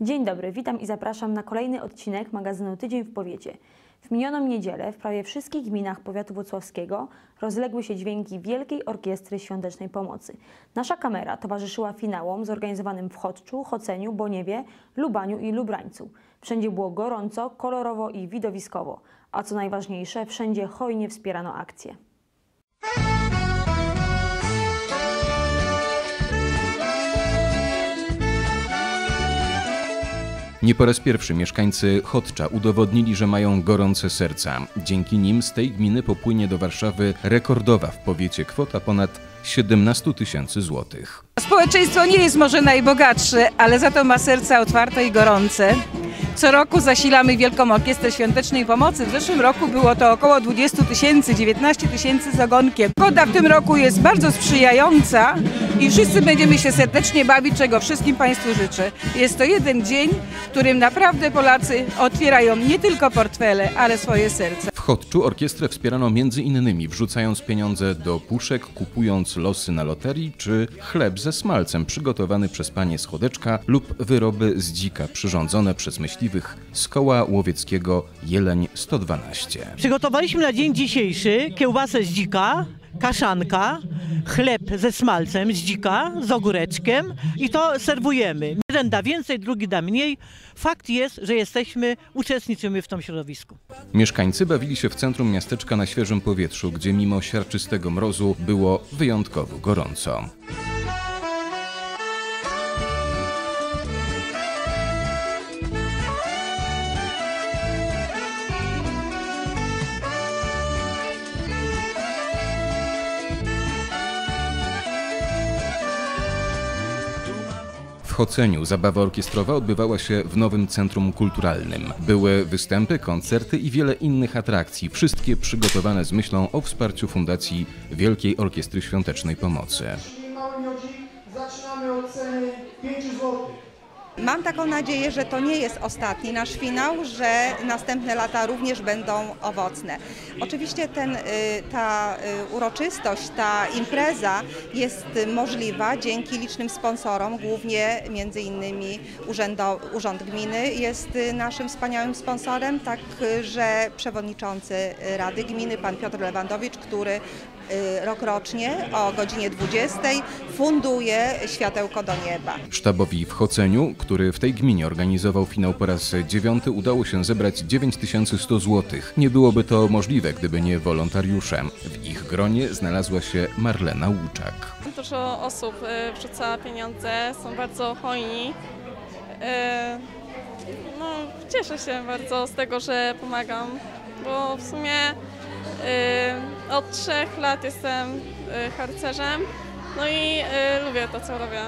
Dzień dobry, witam i zapraszam na kolejny odcinek magazynu Tydzień w Powiecie. W minioną niedzielę w prawie wszystkich gminach powiatu włocławskiego rozległy się dźwięki Wielkiej Orkiestry Świątecznej Pomocy. Nasza kamera towarzyszyła finałom zorganizowanym w Chodczu, Choceniu, Boniewie, Lubaniu i Lubrańcu. Wszędzie było gorąco, kolorowo i widowiskowo, a co najważniejsze, wszędzie hojnie wspierano akcję. Nie po raz pierwszy mieszkańcy Chodcza udowodnili, że mają gorące serca. Dzięki nim z tej gminy popłynie do Warszawy rekordowa w powiecie kwota ponad 17 tysięcy złotych. Społeczeństwo nie jest może najbogatsze, ale za to ma serca otwarte i gorące. Co roku zasilamy Wielką Orkiestrę Świątecznej Pomocy. W zeszłym roku było to około 20 tysięcy, 19 tysięcy z ogonkiem. Pogoda w tym roku jest bardzo sprzyjająca i wszyscy będziemy się serdecznie bawić, czego wszystkim Państwu życzę. Jest to jeden dzień, w którym naprawdę Polacy otwierają nie tylko portfele, ale swoje serca. Chodczu orkiestrę wspierano innymi wrzucając pieniądze do puszek, kupując losy na loterii czy chleb ze smalcem przygotowany przez panie z Chodeczka lub wyroby z dzika przyrządzone przez myśliwych z koła łowieckiego Jeleń 112. Przygotowaliśmy na dzień dzisiejszy kiełbasę z dzika, kaszanka, chleb ze smalcem z dzika, z ogóreczkiem i to serwujemy. Jeden da więcej, drugi da mniej. Fakt jest, że jesteśmy, uczestniczymy w tym środowisku. Mieszkańcy bawili się w centrum miasteczka na świeżym powietrzu, gdzie mimo siarczystego mrozu było wyjątkowo gorąco. Choceniu zabawa orkiestrowa odbywała się w nowym centrum kulturalnym. Były występy, koncerty i wiele innych atrakcji, wszystkie przygotowane z myślą o wsparciu Fundacji Wielkiej Orkiestry Świątecznej Pomocy. Jeśli mały miodzik, zaczynamy od ceny 5 zł. Mam taką nadzieję, że to nie jest ostatni nasz finał, że następne lata również będą owocne. Oczywiście ten, y, ta y, uroczystość, ta impreza jest możliwa dzięki licznym sponsorom, głównie między innymi Urzędo, Urząd Gminy jest y, naszym wspaniałym sponsorem, także przewodniczący Rady Gminy, pan Piotr Lewandowicz, który rokrocznie o godzinie 20 funduje światełko do nieba. Sztabowi w Choceniu, który w tej gminie organizował finał po raz dziewiąty, udało się zebrać 9100 zł. Nie byłoby to możliwe, gdyby nie wolontariusze. W ich gronie znalazła się Marlena Łuczak. Dużo osób y, wrzuca pieniądze, są bardzo hojni. Y, No, cieszę się bardzo z tego, że pomagam, bo w sumie y, od trzech lat jestem harcerzem, no i lubię to, co robię.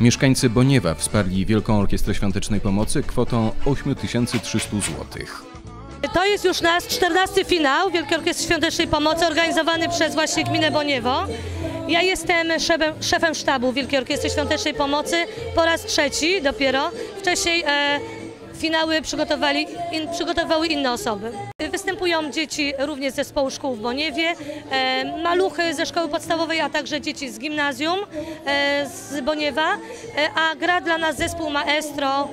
Mieszkańcy Boniewa wsparli Wielką Orkiestrę Świątecznej Pomocy kwotą 8300 zł. To jest już nasz 14 finał Wielkiej Orkiestry Świątecznej Pomocy organizowany przez właśnie gminę Boniewo. Ja jestem szefem, szefem sztabu Wielkiej Orkiestry Świątecznej Pomocy po raz trzeci dopiero. Wcześniej e, finały przygotowali, in, przygotowały inne osoby. Występują dzieci również z zespołu szkół w Boniewie, e, maluchy ze szkoły podstawowej, a także dzieci z gimnazjum e, z Boniewa, e, a gra dla nas zespół Maestro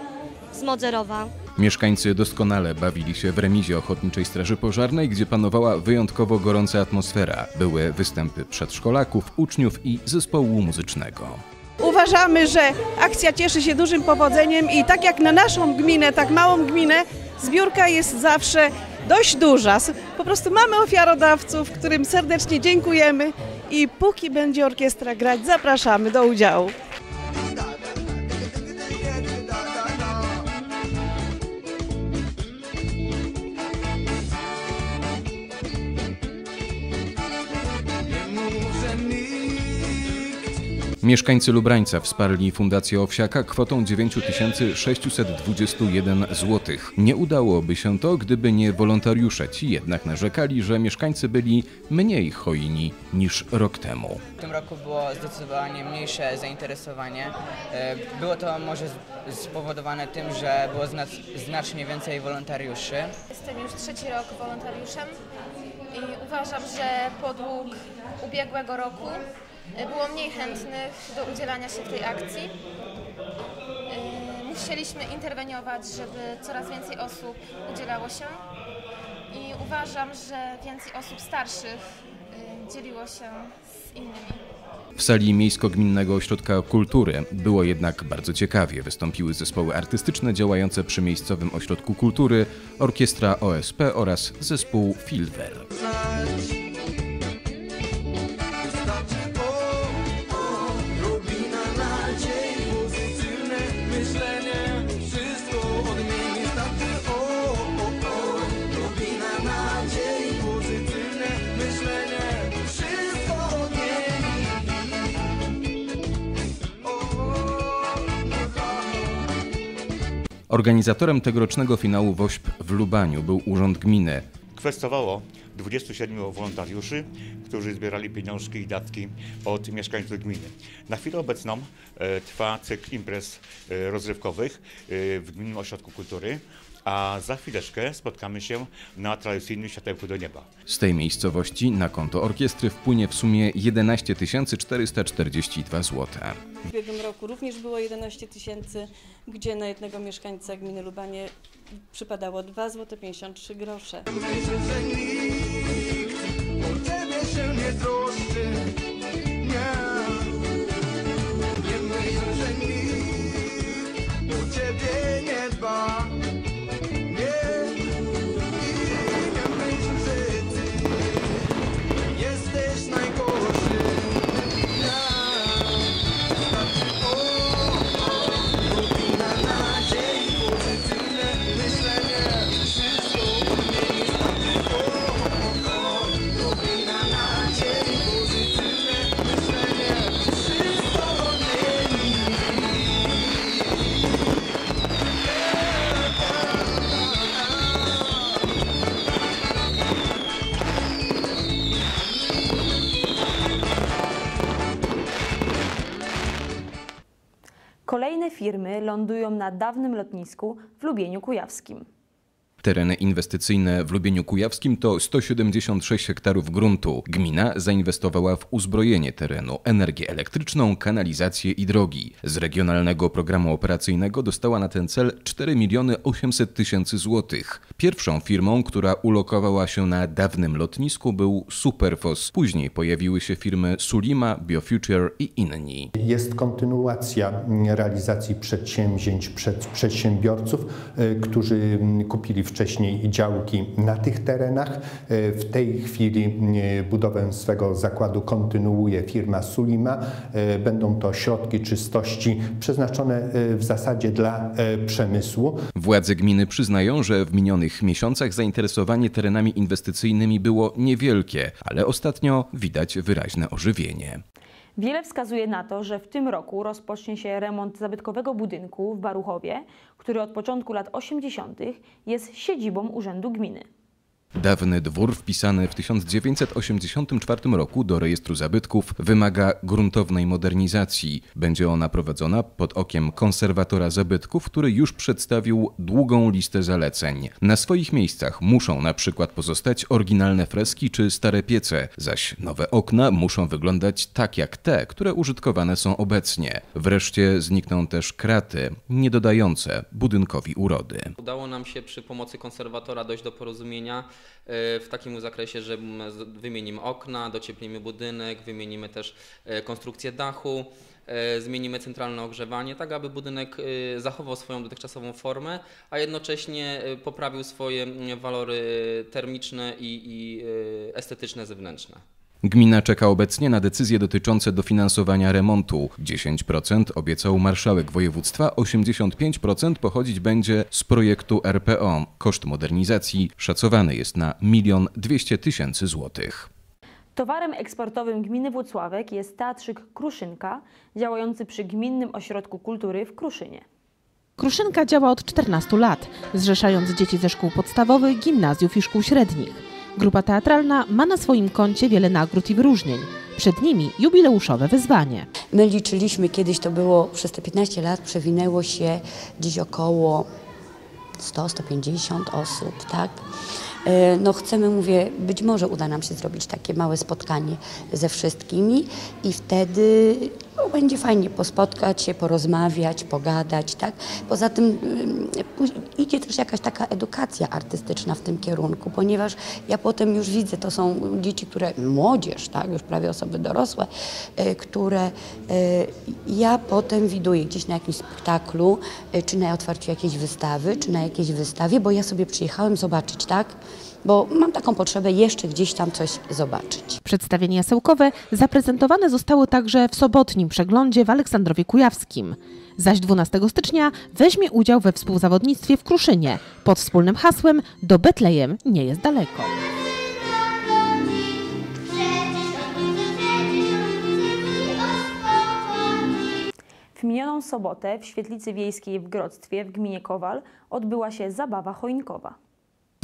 z Modzerowa. Mieszkańcy doskonale bawili się w remizie Ochotniczej Straży Pożarnej, gdzie panowała wyjątkowo gorąca atmosfera. Były występy przedszkolaków, uczniów i zespołu muzycznego. Uważamy, że akcja cieszy się dużym powodzeniem i tak jak na naszą gminę, tak małą gminę, zbiórka jest zawsze dość duża. Po prostu mamy ofiarodawców, którym serdecznie dziękujemy i póki będzie orkiestra grać, zapraszamy do udziału. Mieszkańcy Lubrańca wsparli Fundację Owsiaka kwotą 9621 zł. Nie udałoby się to, gdyby nie wolontariusze. Ci jednak narzekali, że mieszkańcy byli mniej hojni niż rok temu. W tym roku było zdecydowanie mniejsze zainteresowanie. E, Było to może spowodowane tym, że było zna- znacznie więcej wolontariuszy. Jestem już trzeci rok wolontariuszem i uważam, że podług ubiegłego roku było mniej chętnych do udzielania się w tej akcji. Y, Musieliśmy interweniować, żeby coraz więcej osób udzielało się i uważam, że więcej osób starszych y, dzieliło się z innymi. W sali Miejsko-Gminnego Ośrodka Kultury było jednak bardzo ciekawie. Wystąpiły zespoły artystyczne działające przy miejscowym ośrodku kultury, orkiestra OSP oraz zespół Filver. Organizatorem tegorocznego finału WOŚP w Lubaniu był Urząd Gminy. Kwestionowało 27 wolontariuszy, którzy zbierali pieniążki i datki od mieszkańców gminy. Na chwilę obecną e, trwa cykl imprez e, rozrywkowych e, w Gminnym Ośrodku Kultury, a za chwileczkę spotkamy się na tradycyjnym światełku do nieba. Z tej miejscowości na konto orkiestry wpłynie w sumie 11 442 zł. W ubiegłym roku również było 11 tysięcy, gdzie na jednego mieszkańca gminy Lubanie przypadało 2 zł 53 grosze. Myślę, że nikt o ciebie się nie troszczy firmy lądują na dawnym lotnisku w Lubieniu Kujawskim. Tereny inwestycyjne w Lubieniu Kujawskim to 176 hektarów gruntu. Gmina zainwestowała w uzbrojenie terenu, energię elektryczną, kanalizację i drogi. Z regionalnego programu operacyjnego dostała na ten cel 4 miliony 800 tysięcy złotych. Pierwszą firmą, która ulokowała się na dawnym lotnisku był Superfos. Później pojawiły się firmy Sulima, Biofuture i inni. Jest kontynuacja realizacji przedsięwzięć przed przedsiębiorców, e, którzy mm, kupili wcześniej działki na tych terenach. E, W tej chwili e, budowę swego zakładu kontynuuje firma Sulima. E, Będą to środki czystości przeznaczone w zasadzie dla przemysłu. Władze gminy przyznają, że w minionych miesiącach zainteresowanie terenami inwestycyjnymi było niewielkie, ale ostatnio widać wyraźne ożywienie. Wiele wskazuje na to, że w tym roku rozpocznie się remont zabytkowego budynku w Baruchowie, który od początku lat 80. jest siedzibą Urzędu Gminy. Dawny dwór wpisany w 1984 roku do rejestru zabytków wymaga gruntownej modernizacji. Będzie ona prowadzona pod okiem konserwatora zabytków, który już przedstawił długą listę zaleceń. Na swoich miejscach muszą na przykład pozostać oryginalne freski czy stare piece, zaś nowe okna muszą wyglądać tak jak te, które użytkowane są obecnie. Wreszcie znikną też kraty, nie dodające budynkowi urody. Udało nam się przy pomocy konserwatora dojść do porozumienia w takim zakresie, że wymienimy okna, docieplimy budynek, wymienimy też e, konstrukcję dachu, e, zmienimy centralne ogrzewanie, tak aby budynek e, zachował swoją dotychczasową formę, a jednocześnie e, poprawił swoje walory termiczne i, i e, estetyczne zewnętrzne. Gmina czeka obecnie na decyzje dotyczące dofinansowania remontu. 10% obiecał marszałek województwa, 85% pochodzić będzie z projektu RPO. Koszt modernizacji szacowany jest na 1 200 tysięcy złotych. Towarem eksportowym gminy Włocławek jest teatrzyk Kruszynka, działający przy Gminnym Ośrodku Kultury w Kruszynie. Kruszynka działa od 14 lat, zrzeszając dzieci ze szkół podstawowych, gimnazjów i szkół średnich. Grupa teatralna ma na swoim koncie wiele nagród i wyróżnień. Przed nimi jubileuszowe wyzwanie. My liczyliśmy kiedyś, to było przez te 15 lat, przewinęło się gdzieś około 100-150 osób, tak? E, No chcemy, mówię, być może uda nam się zrobić takie małe spotkanie ze wszystkimi i wtedy no, będzie fajnie pospotkać się, porozmawiać, pogadać, tak? Poza tym ym, póź- idzie też jakaś taka edukacja artystyczna w tym kierunku, ponieważ ja potem już widzę, to są dzieci, które, młodzież, tak? Już prawie osoby dorosłe, e, które e, ja potem widuję gdzieś na jakimś spektaklu, e, czy na otwarciu jakiejś wystawy, czy na jakiejś wystawie, bo ja sobie przyjechałem zobaczyć, tak? Bo mam taką potrzebę jeszcze gdzieś tam coś zobaczyć. Przedstawienie jasełkowe zaprezentowane zostało także w sobotnim przeglądzie w Aleksandrowie Kujawskim. Zaś 12 stycznia weźmie udział we współzawodnictwie w Kruszynie pod wspólnym hasłem Do Betlejem nie jest daleko. W minioną sobotę w Świetlicy Wiejskiej w Grodztwie w gminie Kowal odbyła się zabawa choinkowa.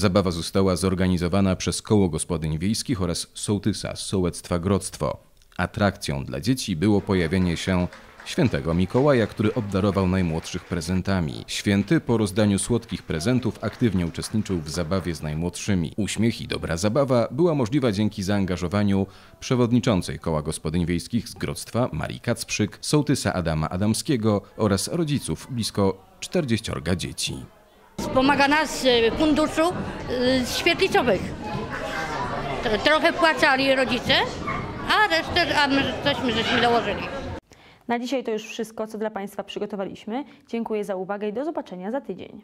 Zabawa została zorganizowana przez Koło Gospodyń Wiejskich oraz Sołtysa z Sołectwa Grodztwo. Atrakcją dla dzieci było pojawienie się świętego Mikołaja, który obdarował najmłodszych prezentami. Święty po rozdaniu słodkich prezentów aktywnie uczestniczył w zabawie z najmłodszymi. Uśmiech i dobra zabawa była możliwa dzięki zaangażowaniu przewodniczącej Koła Gospodyń Wiejskich z Grodztwa Marii Kacprzyk, sołtysa Adama Adamskiego oraz rodziców blisko 40 dzieci. Pomaga nas z funduszu y, świetlicowych. Tro- Trochę płacali rodzice, a resztę a my cośmy żeśmy dołożyli. Na dzisiaj to już wszystko, co dla Państwa przygotowaliśmy. Dziękuję za uwagę i do zobaczenia za tydzień.